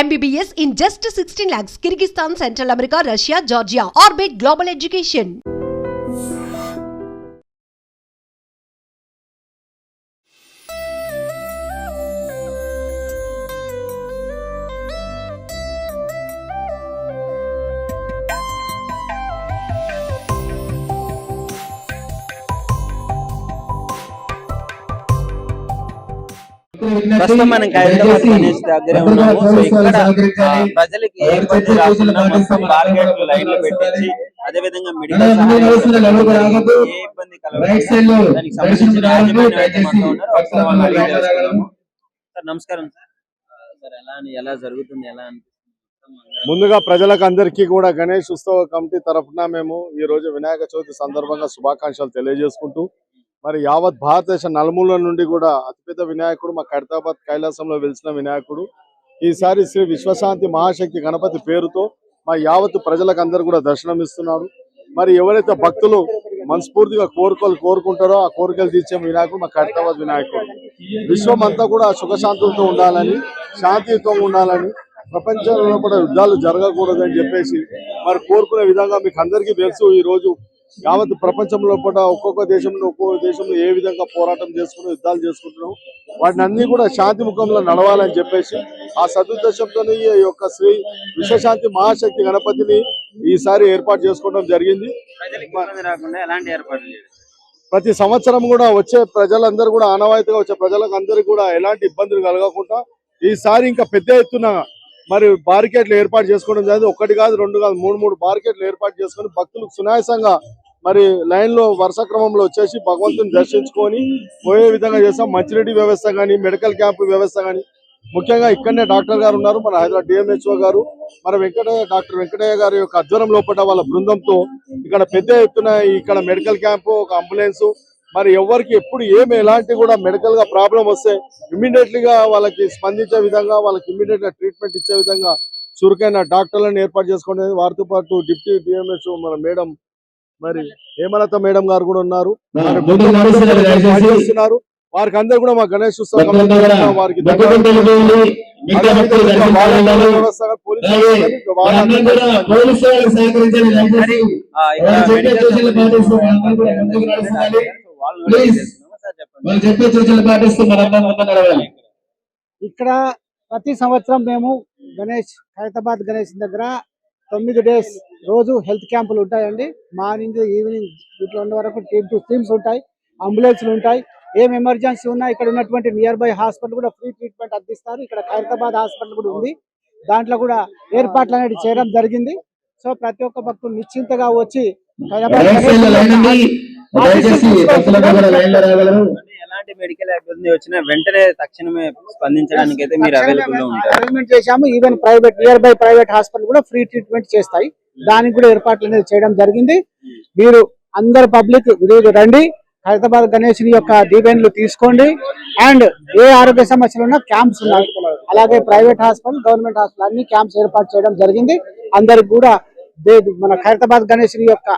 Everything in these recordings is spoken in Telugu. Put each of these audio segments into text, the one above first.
MBBS in just 16 lakhs. Kyrgyzstan, Central America, Russia, Georgia. Orbit Global Education. ప్రస్తుతం మనం హైదరాబాద్ గణేష్ దగ్గర ఉన్నాము. సో ఇక్కడ ప్రజలకి ఏ ఇబ్బంది రాకుండా మొత్తం లైన్లు పెట్టించి అదే విధంగా మెడికల్ ఏ ఇబ్బంది దానికి సంబంధించిన. సార్ నమస్కారం సార్. సార్ ఎలా అని- ఎలా జరుగుతుంది ఎలా ముందుగా ప్రజలకు అందరికీ కూడా గణేష్ ఉత్సవ కమిటీ తరఫున మేము ఈ రోజు వినాయక చవితి సందర్భంగా శుభాకాంక్షలు తెలియజేసుకుంటూ మరి యావత్ భారతదేశ నలుమూల నుండి కూడా అతిపెద్ద వినాయకుడు మా ఖైరతాబాద్ కైలాసంలో వెలిసిన వినాయకుడు. ఈసారి శ్రీ విశ్వశాంతి మహాశక్తి గణపతి పేరుతో మా యావత్ ప్రజలకు అందరు కూడా దర్శనం ఇస్తున్నారు. మరి ఎవరైతే భక్తులు మనస్ఫూర్తిగా కోరికలు కోరుకుంటారో ఆ కోరికలు తీర్చే వినాయకుడు మా ఖైరతాబాద్ వినాయకుడు. విశ్వం అంతా కూడా సుఖశాంతులతో ఉండాలని శాంతియుతంగా ఉండాలని ప్రపంచంలో కూడా యుద్ధాలు జరగకూడదని చెప్పేసి మరి కోరుకునే విధంగా మీకు అందరికీ తెలుసు. ఈ రోజు యావత్ ప్రపంచంలో కూడా ఒక్కొక్క దేశంలో ఒక్కొక్క దేశంలో ఏ విధంగా పోరాటం చేసుకుని యుద్ధాలు చేసుకుంటున్నాం. వాటిని అన్ని కూడా శాంతి ముఖంలో నడవాలని చెప్పేసి ఆ సదుద్దేశంతో ఈ యొక్క శ్రీ విశ్వశాంతి మహాశక్తి గణపతిని ఈసారి ఏర్పాటు చేసుకోవడం జరిగింది. ప్రతి సంవత్సరం కూడా వచ్చే ప్రజలందరూ కూడా ఆనవాయితీగా వచ్చే ప్రజలకు అందరికీ కూడా ఎలాంటి ఇబ్బందులు కలగకుండా ఈసారి ఇంకా పెద్ద ఎత్తున మరి బారికేట్లు ఏర్పాటు చేసుకోవడం జరిగింది. ఒకటి కాదు రెండు కాదు మూడు మూడు బారికేట్లు ఏర్పాటు చేసుకొని భక్తులకు సునాయాసంగా మరి లైన్లో వరుస క్రమంలో వచ్చేసి భగవంతుని దర్శించుకొని పోయే విధంగా చేస్తాం. మంచినీటి వ్యవస్థ కానీ మెడికల్ క్యాంప్ వ్యవస్థ కానీ ముఖ్యంగా ఇక్కడనే డాక్టర్ గారు ఉన్నారు మన హైదరాబాద్ డిఎంహెచ్ఓ గారు. మన వెంకటయ్య డాక్టర్ వెంకటయ్య గారి యొక్క ఆధ్వర్యం లోపల వాళ్ళ బృందంతో ఇక్కడ పెద్ద ఎత్తున ఇక్కడ మెడికల్ క్యాంపు ఒక అంబులెన్స్ మరి ఎవరికి ఎప్పుడు ఏమి ఎలాంటి కూడా మెడికల్గా ప్రాబ్లం వస్తే ఇమ్మీడియట్లీ గా వాళ్ళకి స్పందించే విధంగా వాళ్ళకి ఇమ్మీడియట్గా ట్రీట్మెంట్ ఇచ్చే విధంగా చురుకైన డాక్టర్లను ఏర్పాటు చేసుకునేది వారితో పాటు డిప్యూటీ డిఎంహెచ్ మన మేడం మరి హేమలత మేడం గారు కూడా ఉన్నారు. చేస్తున్నారు వారికి అందరు కూడా మా గణేష్ వారికి సహకరించాలి ఇక్కడ ప్రతి సంవత్సరం మేము గణేష్ ఖైరతాబాద్ గణేష్ దగ్గర తొమ్మిది డేస్ రోజు హెల్త్ క్యాంపులు ఉంటాయండి. మార్నింగ్ ఈవినింగ్ ఇట్లా ఉన్న వరకు టీమ్ టు టీమ్స్ ఉంటాయి అంబులెన్స్లు ఉంటాయి. ఏం ఎమర్జెన్సీ ఉన్నా ఇక్కడ ఉన్నటువంటి నియర్ బై హాస్పిటల్ కూడా ఫ్రీ ట్రీట్మెంట్ అందిస్తారు. ఇక్కడ ఖైరతాబాద్ హాస్పిటల్ కూడా ఉంది. దాంట్లో కూడా ఏర్పాట్లు అనేది చేయడం జరిగింది. సో ప్రతి ఒక్క భక్తులు నిశ్చింతగా వచ్చి ఖైరతాబాద్ దయచేసి ఎలాంటి మెడికల్ ఇబ్బంది వచ్చినా వెంటనే తక్షణమే స్పందించడానికి అయితే మీరు అవైలబుల్లో ఉంటారు. చేశాము. Even private nearby private hospital కూడా ఫ్రీ ట్రీట్మెంట్ చేస్తాయి. దానికి కూడా ఏర్పాట్లు అనేది చేయడం జరిగింది. మీరు అందరు పబ్లిక్ రండి. హైదరాబాద్ గణేష్ యొక్క దీవెన్లు తీసుకోండి. అండ్ ఏ ఆరోగ్య సమస్యలు ఉన్నా క్యాంప్స్ ఉన్నాయి. అలాగే ప్రైవేట్ హాస్పిటల్ గవర్నమెంట్ హాస్పిటల్ అన్ని క్యాంప్స్ ఏర్పాటు చేయడం జరిగింది. అందరికి కూడా మన ఖైరతాబాద్ గణేష్ యొక్క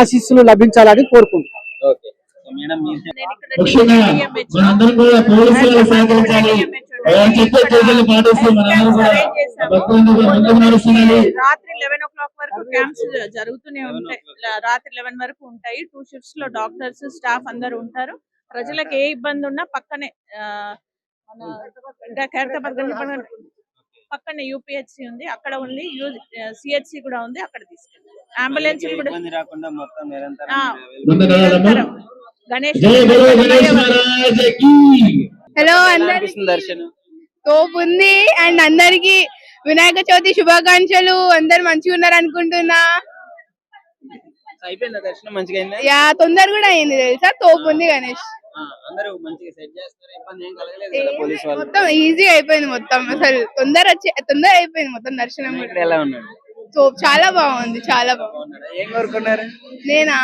ఆశీస్సులు లభించాలని కోరుకుంటున్నాం. ఓకే. సో మేడం మీరు ముఖ్యంగా మనందరం కూడా పోలీసు వాళ్ళకి సహకరించాలి. వాళ్ళు చెప్పే సూచనలు పాటిస్తూ మనందరం కూడా భక్తులందరూ కూడా ముందుకు నడుస్తుండాలి రాత్రి లెవెన్ ఓ క్లాక్ వరకు క్యాంప్స్ జరుగుతూనే ఉంటాయి. రాత్రి లెవెన్ వరకు ఉంటాయి. టూ షిఫ్ట్స్లో డాక్టర్స్ స్టాఫ్ అందరూ ఉంటారు. ప్రజలకు ఏ ఇబ్బంది ఉన్నా పక్కనే ఖైరతాబాద్ పక్కనే యూపీహెచ్సి ఉంది. అక్కడ ఉంది. సిహెచ్సి కూడా ఉంది. అక్కడ తీసుకెళ్ళి అంబులెన్స్ గణేష్ హలో అందరికి అనిపిస్తుంది దర్శనం? తోపు ఉంది. అండ్ అందరికి వినాయక చవితి శుభాకాంక్షలు. అందరు మంచిగా ఉన్నారు అనుకుంటున్నా. యా తొందర కూడా అయింది తెలుసా? తోపు ఉంది గణేష్. ఆ, అందరూ మంచిగా సెట్ చేస్తారు ఇబ్బంది ఏం కలగలేదు కదా పోలీస్ వాళ్ళు. మొత్తం ఈజీ అయిపోయింది మొత్తం. అసలు తొందర వచ్చి తొందర అయిపోయింది మొత్తం దర్శనం ఎలా ఉన్నాడు సో చాలా బాగుంది చాలా బాగుంది. ఉన్నాడా? ఏం కోరుకున్నారు? నేనా?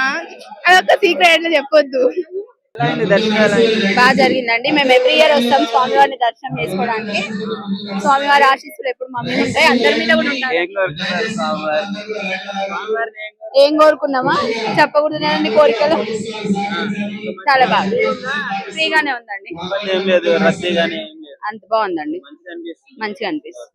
అదొక సీక్రెట్ అట్లా చెప్పొద్దు. ఎలా అయింది? బాగా జరిగిందండి. మేము ఎవ్రీ ఇయర్ వస్తాం స్వామివారిని దర్శనం చేసుకోవడానికి. స్వామివారి ఆశీస్సులు ఎప్పుడు మా మీద ఉంటాయి. అందరి మీద కూడా ఉంటాయి. ఏం కోరుకున్నారు స్వామివారిని? స్వామివారిని ఏం కోరుకున్నారు? ఏం కోరుకున్నామా? చెప్పకూడదు కదండి కోరికలు. చాలా బాగా. ఫ్రీగానే ఉందండి. ఇబ్బంది ఏం లేదు రద్దీ గానీ ఏం లేదు. అంత బాగుందండి. అనిపిస్తుంది. మంచిగా అనిపిస్తుంది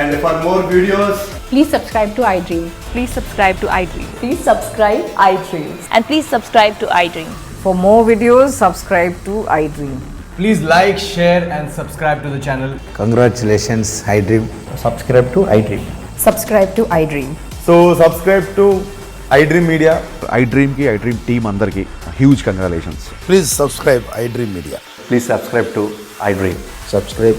And for more videos, please subscribe to iDream Please subscribe to iDream. Please subscribe iDream And please subscribe to iDream. For more videos, subscribe to iDream. please like, share, and subscribe to the channel. Congratulations, iDream. Subscribe to iDream. Subscribe to iDream. So, subscribe to iDream Media. iDream ki iDream team అందరికి huge congratulations. Please subscribe iDream Media. Please subscribe to iDream. Subscribe